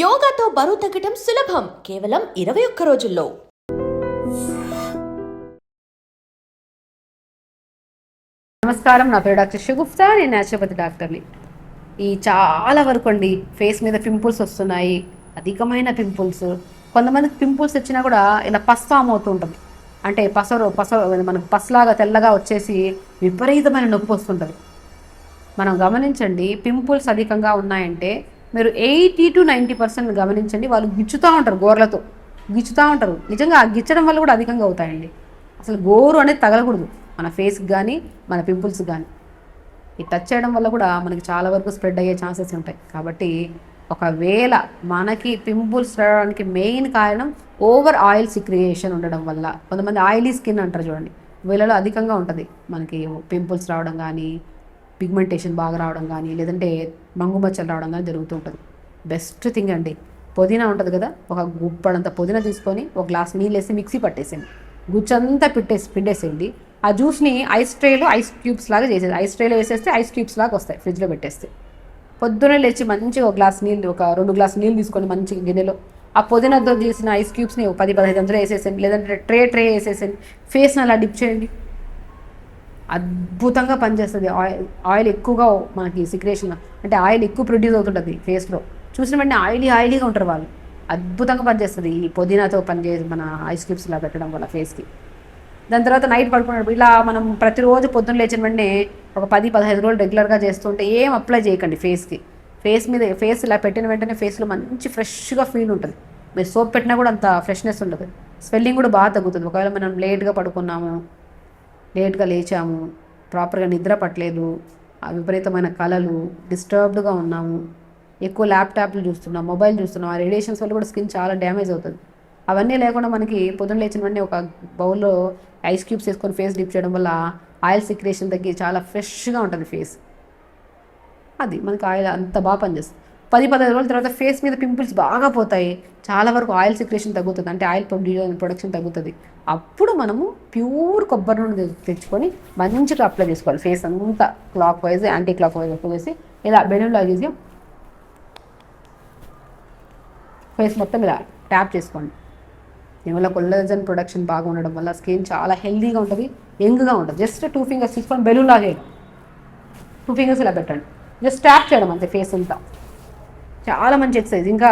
యోగాతో బరువు తగ్గటం సులభం. కేవలం ఇరవై ఒక్క రోజుల్లో. నమస్కారం. నా పేరు డాక్టర్ షుగుప్తా నేను న్యాచురోపతి డాక్టర్ని. ఈ చాలా వరకు అండి ఫేస్ మీద పింపుల్స్ వస్తున్నాయి. అధికమైన పింపుల్స్. కొంతమందికి పింపుల్స్ వచ్చినా కూడా ఇలా పస్ ఫామ్ అవుతూ ఉంటుంది అంటే పసరు పస మనకు పస్లాగా తెల్లగా వచ్చేసి విపరీతమైన నొప్పి వస్తుంటుంది. మనం గమనించండి పింపుల్స్ అధికంగా ఉన్నాయంటే మీరు ఎయిటీ టు నైంటీ పర్సెంట్ గమనించండి వాళ్ళు గిచ్చుతూ ఉంటారు గోర్లతో. గిచ్చుతూ ఉంటారు. నిజంగా ఆ గిచ్చడం వల్ల కూడా అధికంగా అవుతాయండి. అసలు గోరు అనేది తగలకూడదు. మన ఫేస్కి కానీ మన పింపుల్స్కి కానీ ఈ టచ్ చేయడం వల్ల కూడా మనకి చాలా వరకు స్ప్రెడ్ అయ్యే ఛాన్సెస్ ఉంటాయి. కాబట్టి ఒకవేళ మనకి పింపుల్స్ రావడానికి మెయిన్ కారణం ఓవర్ ఆయిల్ సిక్రియేషన్ ఉండడం వల్ల. కొంతమంది ఆయిలీ స్కిన్ అంటారు చూడండి. వీళ్ళలో అధికంగా ఉంటుంది. మనకి పింపుల్స్ రావడం కానీ పిగ్మెంటేషన్ బాగా రావడం కానీ లేదంటే మంగు మచ్చలు రావడం కానీ జరుగుతూ ఉంటుంది. బెస్ట్ థింగ్ అండి. పుదీనా ఉంటుంది కదా ఒక గుప్పడంత పుదీనా తీసుకొని ఒక గ్లాస్ నీళ్ళు వేసి మిక్సీ పట్టేసేయండి. గుచ్చంతా పిట్టేసి పిండేసేయండి. ఆ జ్యూస్ని ఐస్ ట్రేలో ఐస్ క్యూబ్స్ లాగా చేసేది ఐస్ ట్రేలో వేసేస్తే ఐస్ క్యూబ్స్ లాగా వస్తాయి ఫ్రిడ్జ్లో పెట్టేస్తే. పొద్దున్నే లేచి మంచిగా ఒక గ్లాస్ నీళ్ళు ఒక రెండు గ్లాస్ నీళ్ళు తీసుకొని మంచిగా గిన్నెలో ఆ పుదీనాతో చేసిన ఐస్ క్యూబ్స్ని పది పదహైదు అందులో వేసేసేయండి. లేదంటే ట్రే ట్రే వేసేసేయండి. ఫేస్ని అలా డిప్ చేయండి. అద్భుతంగా పనిచేస్తుంది. ఆయిల్ ఆయిల్ ఎక్కువగా మనకి సిక్రేషన్ అంటే ఆయిల్ ఎక్కువ ప్రొడ్యూస్ అవుతుంటుంది ఫేస్లో చూసిన వెంటనే ఆయిలీ ఆయిలీగా ఉంటారు వాళ్ళు. అద్భుతంగా పనిచేస్తుంది ఈ పుదీనాతో పనిచేసి మన ఐస్ క్యూబ్స్ ఇలా పెట్టడం వల్ల ఫేస్కి దాని తర్వాత నైట్ పడుకున్నప్పుడు ఇలా మనం ప్రతిరోజు పొద్దున్న లేచిన వెంటనే ఒక పది పదహైదు రోజులు రెగ్యులర్గా చేస్తుంటే ఏం అప్లై చేయకండి ఫేస్కి ఫేస్ మీద ఫేస్ ఇలా పెట్టిన వెంటనే ఫేస్లో మంచి ఫ్రెష్గా ఫీల్ ఉంటుంది. మీరు సోప్ పెట్టినా కూడా అంత ఫ్రెష్నెస్ ఉండదు స్వెల్లింగ్ కూడా బాగా తగ్గుతుంది. ఒకవేళ మనం లేట్గా పడుకున్నాము లేట్గా లేచాము ప్రాపర్గా నిద్ర పట్టలేదు విపరీతమైన కళలు డిస్టర్బ్డ్గా ఉన్నాము. ఎక్కువ ల్యాప్టాప్లు చూస్తున్నాం మొబైల్ చూస్తున్నాం ఆ రేడియేషన్స్ వల్ల కూడా స్కిన్ చాలా డ్యామేజ్ అవుతుంది. అవన్నీ లేకుండా మనకి పొద్దున్న లేచిన వెంటనే ఒక బౌల్లో ఐస్ క్యూబ్స్ వేసుకొని ఫేస్ డిప్ చేయడం వల్ల ఆయిల్ సిక్రేషన్ తగ్గి చాలా ఫ్రెష్గా ఉంటుంది ఫేస్. అది మనకి ఆయిల్ అంత బాగా పనిచేస్తుంది. పది పదహైదు రోజుల తర్వాత ఫేస్ మీద పింపుల్స్ బాగా పోతాయి. చాలా వరకు ఆయిల్ సిక్రేషన్ తగ్గుతుంది. అంటే ఆయిల్ ప్రొడక్షన్ తగ్గుతుంది. అప్పుడు మనము ప్యూర్ కొబ్బరి నూనె తెచ్చుకొని మంచిగా అప్లై చేసుకోవాలి. ఫేస్ అంతా clockwise anti clock wise apply చేసి ఇలా బెలూన్ చేసి ఫేస్ మొత్తం ఇలా ట్యాప్ చేసుకోండి. దీనివల్ల కొల్లజన్ ప్రొడక్షన్ బాగా ఉండడం వల్ల స్కిన్ చాలా హెల్దీగా ఉంటుంది యంగ్గా ఉంటుంది. జస్ట్ టూ ఫింగర్స్ తీసుకొని బెలూన్ లాగేయడం టూ ఫింగర్స్ ఇలా పెట్టండి. జస్ట్ ట్యాప్ చేయడం అంతే ఫేస్ అంతా. చాలా మంచి ఎక్సర్సైజ్ ఇంకా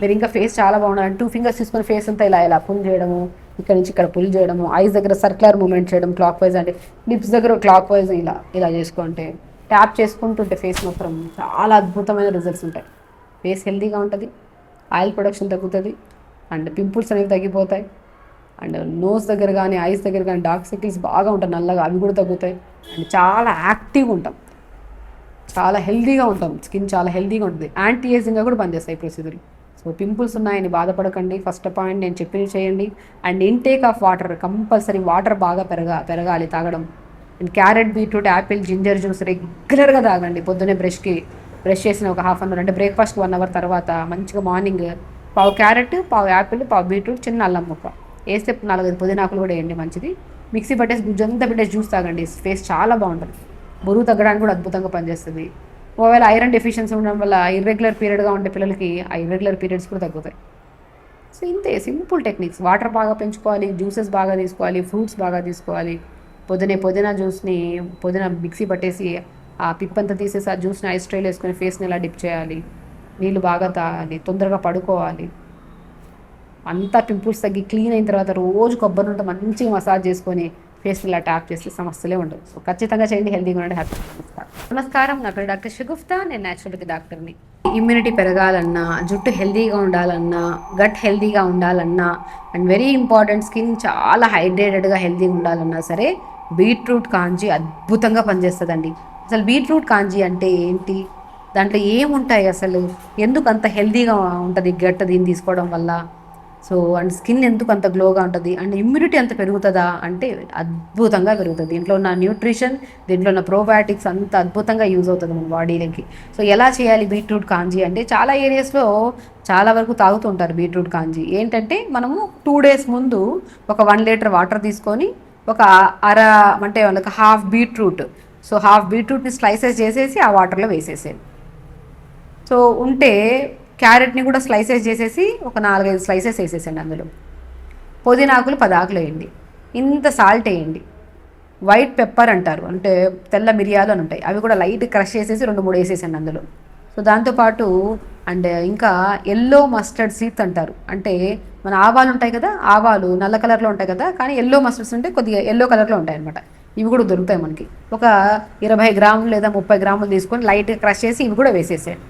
మీరు ఇంకా ఫేస్ చాలా బాగుండాలి టూ ఫింగర్స్ తీసుకొని ఫేస్ అంతా ఇలా ఇలా పుల్ చేయడము ఇక్కడ నుంచి ఇక్కడ పుల్ చేయడము ఐస్ దగ్గర సర్క్యులర్ మూమెంట్ చేయడం క్లాక్ వైజ్ అంటే లిప్స్ దగ్గర క్లాక్ వైజ్ ఇలా ఇలా చేసుకుంటే ట్యాప్ చేసుకుంటుంటే ఫేస్ మాత్రం చాలా అద్భుతమైన రిజల్ట్స్ ఉంటాయి. ఫేస్ హెల్తీగా ఉంటుంది ఆయిల్ ప్రొడక్షన్ తగ్గుతుంది అండ్ పింపుల్స్ అనేవి తగ్గిపోతాయి. అండ్ నోస్ దగ్గర కానీ ఐస్ దగ్గర కానీ డార్క్ సర్కిల్స్ బాగా ఉంటాయి నల్లగా అవి కూడా తగ్గుతాయి. అండ్ చాలా యాక్టివ్గా ఉంటాం. చాలా హెల్దీగా ఉంటాం. స్కిన్ చాలా హెల్దీగా ఉంటుంది. యాంటీ ఏజింగ్గా కూడా పనిచేస్తాయి ప్రొసీజర్ సో పింపుల్స్ ఉన్నాయని బాధపడకండి. ఫస్ట్ పాయింట్ నేను చెప్పింది చేయండి. And intake of water compulsory water బాగా పెరగా పెరగాలి తాగడం. And carrot beetroot apple ginger juice రెగ్యులర్గా తాగండి. పొద్దున్నే బ్రష్కి బ్రష్ చేసిన ఒక హాఫ్ అన్ అవర్ అంటే బ్రేక్ఫాస్ట్ వన్ అవర్ తర్వాత మంచిగా మార్నింగ్ పావు క్యారెట్ పావు యాపిల్ పావు బీట్రూట్ చిన్న అల్లం ముక్క. వేస్తే నాలుగైదు పుదీనాకులు కూడా వేయండి మంచిది. మిక్సీ పట్టేసి గుజ్జంతా పెట్టేసి జ్యూస్ తాగండి. ఫేస్ చాలా బాగుంటుంది. బరువు తగ్గడానికి కూడా అద్భుతంగా పనిచేస్తుంది. ఒకవేళ ఐరన్ డెఫిషియన్సీ ఉండడం వల్ల ఇర్రెగ్యులర్ పీరియడ్గా ఉండే పిల్లలకి ఆ ఇర్రెగ్యులర్ పీరియడ్స్ కూడా తగ్గుతాయి. సో ఇంతే సింపుల్ టెక్నిక్స్ వాటర్ బాగా పెంచుకోవాలి జ్యూసెస్ బాగా తీసుకోవాలి ఫ్రూట్స్ బాగా తీసుకోవాలి. పొద్దునే పుదీనా జ్యూస్ని పుదీనా మిక్సీ పట్టేసి ఆ పిప్పంతా తీసేసి ఆ జ్యూస్ని ఐస్ ట్రైల్ వేసుకొని ఫేస్ని ఇలా డిప్ చేయాలి? నీళ్ళు బాగా తాగాలి తొందరగా పడుకోవాలి. అంతా పింపుల్స్ తగ్గి క్లీన్ అయిన తర్వాత రోజు కొబ్బరి నుండి మంచిగా మసాజ్ చేసుకొని ఫేస్ ఇలా ట్యాప్ చేస్తే సమస్యలే ఉండవు. సో ఖచ్చితంగా చేయండి. హెల్తీగా ఉండండి. హ్యాపీ. నమస్కారం. నా పేరు డాక్టర్ షగుఫ్తా నేను న్యాచురోపతి డాక్టర్ని ఇమ్యూనిటీ పెరగాలన్నా జుట్టు హెల్తీగా ఉండాలన్నా గట్ హెల్తీగా ఉండాలన్నా అండ్ వెరీ ఇంపార్టెంట్ స్కిన్ చాలా హైడ్రేటెడ్గా హెల్తీగా ఉండాలన్నా సరే బీట్రూట్ కాంజీ అద్భుతంగా పనిచేస్తుందండి. అసలు బీట్రూట్ కాంజీ అంటే ఏంటి? దాంట్లో ఏముంటాయి అసలు? ఎందుకు అంత హెల్తీగా ఉంటుంది? గట్ దీన్ని తీసుకోవడం వల్ల? సో అండ్ స్కిన్ ఎందుకు అంత గ్లోగా ఉంటుంది? అండ్ ఇమ్యూనిటీ అంత పెరుగుతుందా? అంటే అద్భుతంగా పెరుగుతుంది. దీంట్లో ఉన్న న్యూట్రిషన్ దీంట్లో ఉన్న ప్రోబయాటిక్స్ అంత అద్భుతంగా యూజ్ అవుతుంది మన బాడీలకి సో ఎలా చేయాలి బీట్రూట్ కాంజీ అంటే చాలా ఏరియాస్లో చాలా వరకు తాగుతుంటారు బీట్రూట్ కాంజీ. ఏంటంటే మనము టూ డేస్ ముందు ఒక వన్ లీటర్ వాటర్ తీసుకొని ఒక అర అంటే ఒక హాఫ్ బీట్రూట్ సో హాఫ్ బీట్రూట్ని స్లైసెస్ చేసేసి ఆ వాటర్లో వేసేసేది సో ఉంటే క్యారెట్ని కూడా స్లైసెస్ చేసేసి ఒక నాలుగైదు స్లైసెస్ వేసేసండి అందులో. పుదీనాకులు పదాకులు వేయండి. ఇంత సాల్ట్ వేయండి. వైట్ పెప్పర్ అంటారు. అంటే తెల్ల మిరియాలు అని ఉంటాయి. అవి కూడా లైట్ క్రష్ చేసేసి రెండు మూడు వేసేసండి అందులో. సో దాంతోపాటు అండ్ ఇంకా ఎల్లో మస్టర్డ్ సీడ్స్ అంటారు. అంటే మన ఆవాలు ఉంటాయి కదా ఆవాలు నల్ల కలర్లో ఉంటాయి కదా కానీ ఎల్లో మస్టర్డ్స్ ఉంటే కొద్దిగా ఎల్లో కలర్లో ఉంటాయి అనమాట ఇవి కూడా దొరుకుతాయి మనకి. ఒక ఇరవై గ్రాములు లేదా ముప్పై గ్రాములు తీసుకొని లైట్గా క్రష్ చేసి ఇవి కూడా వేసేసేయండి.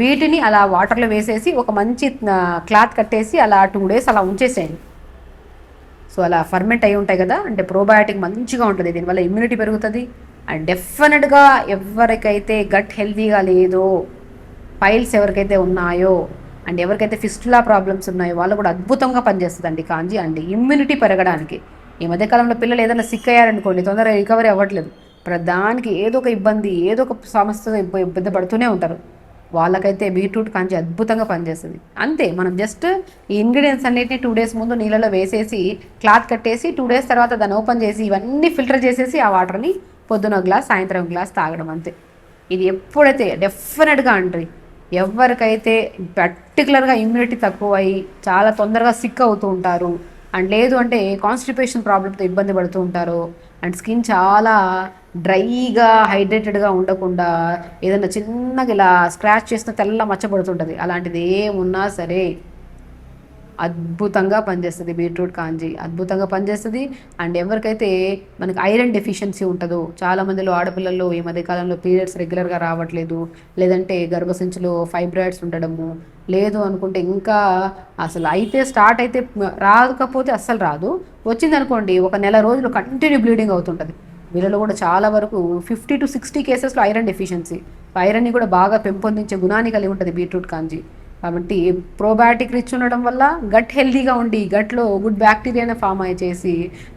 వీటిని అలా వాటర్లో వేసేసి ఒక మంచి క్లాత్ కట్టేసి అలా టూ డేస్ అలా ఉంచేసేయండి. సో అలా ఫర్మెంట్ అయి ఉంటాయి కదా అంటే ప్రోబయాటిక్ మంచిగా ఉంటుంది దీనివల్ల ఇమ్యూనిటీ పెరుగుతుంది. అండ్ డెఫినెట్గా ఎవరికైతే గట్ హెల్తీగా లేదో ఫైల్స్ ఎవరికైతే ఉన్నాయో అండ్ ఎవరికైతే ఫిస్టులా ప్రాబ్లమ్స్ ఉన్నాయో వాళ్ళు కూడా అద్భుతంగా పనిచేస్తుందండి కాంజీ. అండ్ ఇమ్యూనిటీ పెరగడానికి. ఈ మధ్యకాలంలో పిల్లలు ఏదైనా సిక్ అయ్యారనుకోండి తొందరగా రికవరీ అవ్వట్లేదు. ప్రధానికి ఏదో ఒక ఇబ్బంది ఏదో ఒక సమస్య ఇబ్బంది పడుతూనే ఉంటారు. వాళ్ళకైతే బీట్రూట్ కాంచి అద్భుతంగా పనిచేస్తుంది. అంతే మనం జస్ట్ ఈ ఇంగ్రీడియంట్స్ అన్నిటిని టూ డేస్ ముందు నీళ్ళలో వేసేసి క్లాత్ కట్టేసి టూ డేస్ తర్వాత దాన్ని ఓపెన్ చేసి ఇవన్నీ ఫిల్టర్ చేసేసి ఆ వాటర్ని పొద్దున గ్లాస్ సాయంత్రం గ్లాస్ తాగడం అంతే. ఇది ఎప్పుడైతే డెఫినెట్గా అంటారు ఎవరికైతే పర్టికులర్గా ఇమ్యూనిటీ తక్కువ అయ్యి చాలా తొందరగా సిక్ అవుతూ ఉంటారు అండ్ లేదు అంటే కాన్స్టిపేషన్ ప్రాబ్లమ్తో ఇబ్బంది పడుతూ ఉంటారు అండ్ స్కిన్ చాలా డ్రైగా హైడ్రేటెడ్గా ఉండకుండా ఏదైనా చిన్నగా ఇలా స్క్రాచ్ చేస్తే తెల్ల మచ్చబడుతుంటుంది అలాంటిది ఏమున్నా సరే. అద్భుతంగా పనిచేస్తుంది బీట్రూట్ కాంజీ. అద్భుతంగా పనిచేస్తుంది. అండ్ ఎవరికైతే మనకి ఐరన్ డెఫిషియన్సీ ఉంటుందో చాలా మందిలో ఆడపిల్లల్లో ఈ మధ్యకాలంలో పీరియడ్స్ రెగ్యులర్గా రావట్లేదు. లేదంటే గర్భసంచిలో ఫైబ్రాయిడ్స్ ఉండడము. లేదు అనుకుంటే ఇంకా అసలు అయితే స్టార్ట్ అయితే రాకపోతే అస్సలు రాదు. వచ్చిందనుకోండి ఒక నెల రోజులు కంటిన్యూ బ్లీడింగ్ అవుతుంటుంది. వీళ్ళలో కూడా చాలా వరకు ఫిఫ్టీ టు సిక్స్టీ కేసెస్లో ఐరన్ డెఫిషియన్సీ. ఐరన్ని కూడా బాగా పెంపొందించే గుణాన్ని కలిగి ఉంటుంది బీట్రూట్ కాంజీ. కాబట్టి ప్రోబయాటిక్ రిచ్ ఉండడం వల్ల గట్ హెల్దీగా ఉండి గట్లో గుడ్ బ్యాక్టీరియానే ఫామ్ అయ్యి చేసి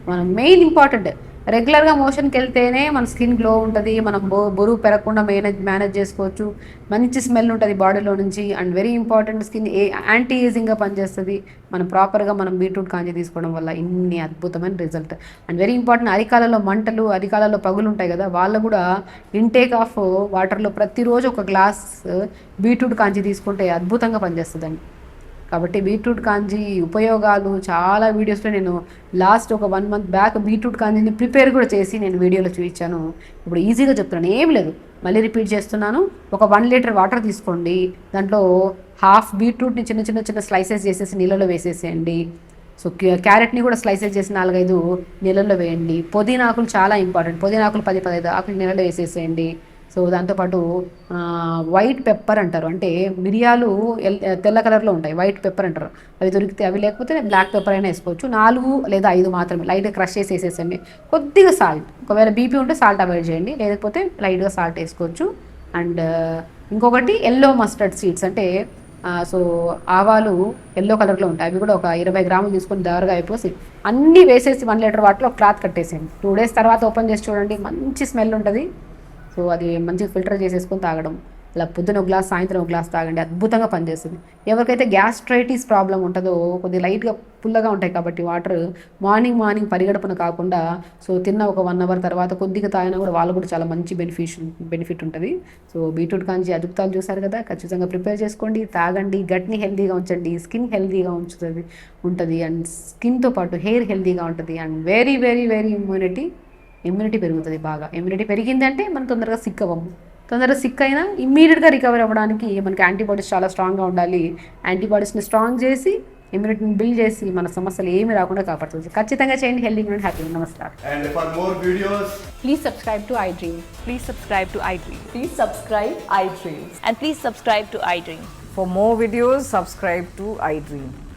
మనం మెయిన్ ఇంపార్టెంట్ రెగ్యులర్గా మోషన్కి వెళ్తేనే మన స్కిన్ గ్లో ఉంటుంది మనం బో బరువు పెరగకుండా మేనేజ్ మేనేజ్ చేసుకోవచ్చు. మంచి స్మెల్ ఉంటుంది బాడీలో నుంచి and very important skin a anti ఏజింగ్గా పనిచేస్తుంది. మనం ప్రాపర్గా మనం బీట్రూట్ కాంజీ తీసుకోవడం వల్ల ఇన్ని అద్భుతమైన రిజల్ట్ అండ్ వెరీ ఇంపార్టెంట్ అరికాలలో మంటలు అరికాలలో పగులు ఉంటాయి కదా వాళ్ళు కూడా ఇంటేక్ ఆఫ్ వాటర్లో ప్రతిరోజు ఒక గ్లాస్ బీట్రూట్ కాంజీ తీసుకుంటే అద్భుతంగా పనిచేస్తుందండి. కాబట్టి బీట్రూట్ కాంజీ ఉపయోగాలు చాలా వీడియోస్లో నేను లాస్ట్ ఒక వన్ మంత్ బ్యాక్ బీట్రూట్ కాంజీని ప్రిపేర్ కూడా చేసి నేను వీడియోలో చూపించాను. ఇప్పుడు ఈజీగా చెప్తున్నాను ఏం లేదు. మళ్ళీ రిపీట్ చేస్తున్నాను. ఒక వన్ లీటర్ వాటర్ తీసుకోండి. దాంట్లో హాఫ్ బీట్రూట్ని చిన్న చిన్న చిన్న స్లైసెస్ చేసేసి నీళ్ళలో వేసేసేయండి. సో క్యారెట్ని కూడా స్లైసెస్ చేసి నాలుగైదు నీళ్ళల్లో వేయండి. పుదీనా ఆకులు చాలా ఇంపార్టెంట్ పుదీనాకులు పది పదహైదు ఆకులు నీళ్ళలో వేసేసేయండి. సో దాంతోపాటు వైట్ పెప్పర్ అంటారు. అంటే మిరియాలు ఎల్- తెల్ల కలర్లో ఉంటాయి. వైట్ పెప్పర్ అంటారు. అవి దొరికితే అవి లేకపోతే బ్లాక్ పెప్పర్ అయినా వేసుకోవచ్చు. నాలుగు లేదా ఐదు మాత్రమే. లైట్గా క్రష్ చేసి వేసేసండి కొద్దిగా సాల్ట్ ఒకవేళ బీపీ ఉంటే సాల్ట్ అవాయిడ్ చేయండి. లేకపోతే లైట్గా సాల్ట్ వేసుకోవచ్చు. అండ్ ఇంకొకటి ఎల్లో మస్టర్డ్ సీడ్స్ అంటే సో ఆవాలు ఎల్లో కలర్లో ఉంటాయి. అవి కూడా ఒక ఇరవై గ్రాములు తీసుకొని దారుగా అయిపోసి అన్నీ వేసేసి వన్ లీటర్ వాటిలో ఒక క్లాత్ కట్టేసేయండి. టూ డేస్ తర్వాత ఓపెన్ చేసి చూడండి. మంచి స్మెల్ ఉంటుంది. సో అది మంచిగా ఫిల్టర్ చేసేసుకొని తాగడం. ఇలా పొద్దున ఒక గ్లాస్ సాయంత్రం ఒక గ్లాస్ తాగండి. అద్భుతంగా పనిచేస్తుంది. ఎవరికైతే గ్యాస్ట్రైటిస్ ప్రాబ్లం ఉంటుందో కొద్దిగా లైట్గా పుల్లగా ఉంటాయి కాబట్టి వాటర్ మార్నింగ్ మార్నింగ్ పరిగడపన కాకుండా సో తిన్న ఒక వన్ అవర్ తర్వాత కొద్దిగా తాగినా కూడా వాళ్ళు కూడా చాలా మంచి బెనిఫిట్ బెనిఫిట్ ఉంటుంది. సో బీట్రూట్ కాంచి అద్భుతాలు చూసారు కదా? ఖచ్చితంగా ప్రిపేర్ చేసుకోండి తాగండి గట్ని హెల్దీగా ఉంచండి స్కిన్ హెల్దీగా ఉంచుతుంది ఉంటుంది. అండ్ స్కిన్తో పాటు హెయిర్ హెల్దీగా ఉంటుంది. And very very very immunity immunity పెరుగుతుంది బాగా. ఇమ్యూనిటీ పెరిగిందంటే మనం తొందరగా సిక్ అవ్వము తొందరగా సిక్ అయినా ఇమ్మీడియట్గా రికవర్ అవ్వడానికి మనకి యాంటీబాడీస్ చాలా స్ట్రాంగ్గా ఉండాలి. యాంటీబాడీస్ని స్ట్రాంగ్ చేసి ఇమ్యూనిటీని బిల్డ్ చేసి మన సమస్యలు ఏమి రాకుండా కాపాడుతుంది. ఖచ్చితంగా చేయండి. హెల్దీ అండ్ హ్యాపీ నమస్కారం. Please subscribe to I Dream please subscribe to I Dream please subscribe I Dream and please subscribe to I Dream for more videos subscribe to I Dream